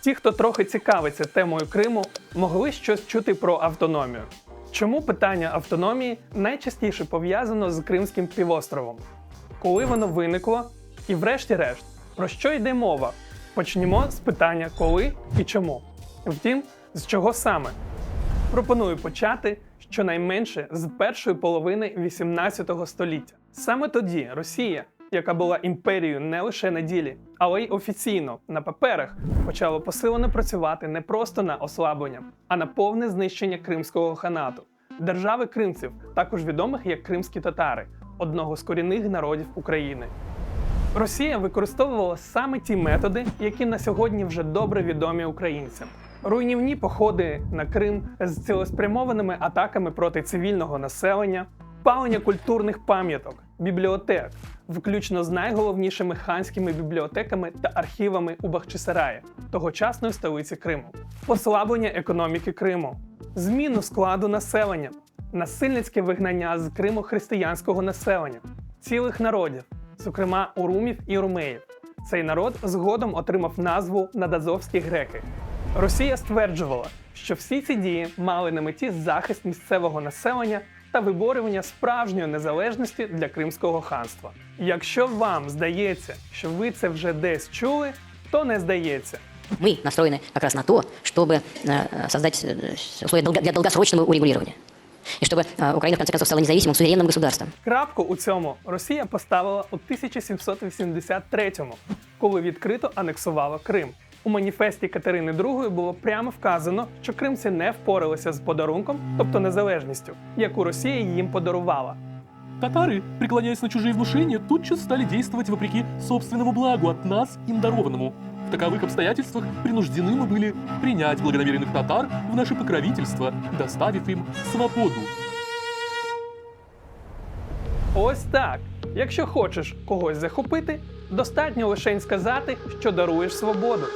Ті, хто трохи цікавиться темою Криму, могли щось чути про автономію. Чому питання автономії найчастіше пов'язано з Кримським півостровом? Коли воно виникло? І врешті-решт, про що йде мова? Почнімо з питання коли і чому. Втім, з чого саме? Пропоную почати щонайменше з першої половини 18 століття. Саме тоді Росія, яка була імперією не лише на ділі, але й офіційно на паперах, почала посилено працювати не просто на ослаблення, а на повне знищення кримського ханату, держави кримців, також відомих як кримські татари, одного з корінних народів України. Росія використовувала саме ті методи, які на сьогодні вже добре відомі українцям. Руйнівні походи на Крим з цілеспрямованими атаками проти цивільного населення, палення культурних пам'яток, бібліотек, включно з найголовнішими ханськими бібліотеками та архівами у Бахчисараї, тогочасної столиці Криму, послаблення економіки Криму, зміну складу населення, насильницьке вигнання з Криму християнського населення, цілих народів, зокрема урумів і румеїв. Цей народ згодом отримав назву Надазовські греки. Росія стверджувала, що всі ці дії мали на меті захист місцевого населення та виборювання справжньої незалежності для Кримського ханства. Якщо вам здається, що ви це вже десь чули, то не здається. Мы настроены как раз на то, чтобы э, создать э, условия долго- для долгосрочного урегулирования. И чтобы э, Украина, в конце концов, стала независимым, суверенным государством. Крапку у цьому Росія поставила у 1783-му, коли відкрито анексувала Крим. У маніфесті Катерини II було прямо вказано, що кримці не впоралися з подарунком, тобто незалежністю, яку Росія їм подарувала. Татары, преклоняясь на чужие внушения, тотчас стали действовать вопреки собственному благу от нас им дарованному. В таковых обстоятельствах принуждены мы были принять благонамеренных татар в наше покровительство, доставив им свободу. Ось так. Якщо хочеш когось захопити, достатньо лише сказати, що даруєш свободу.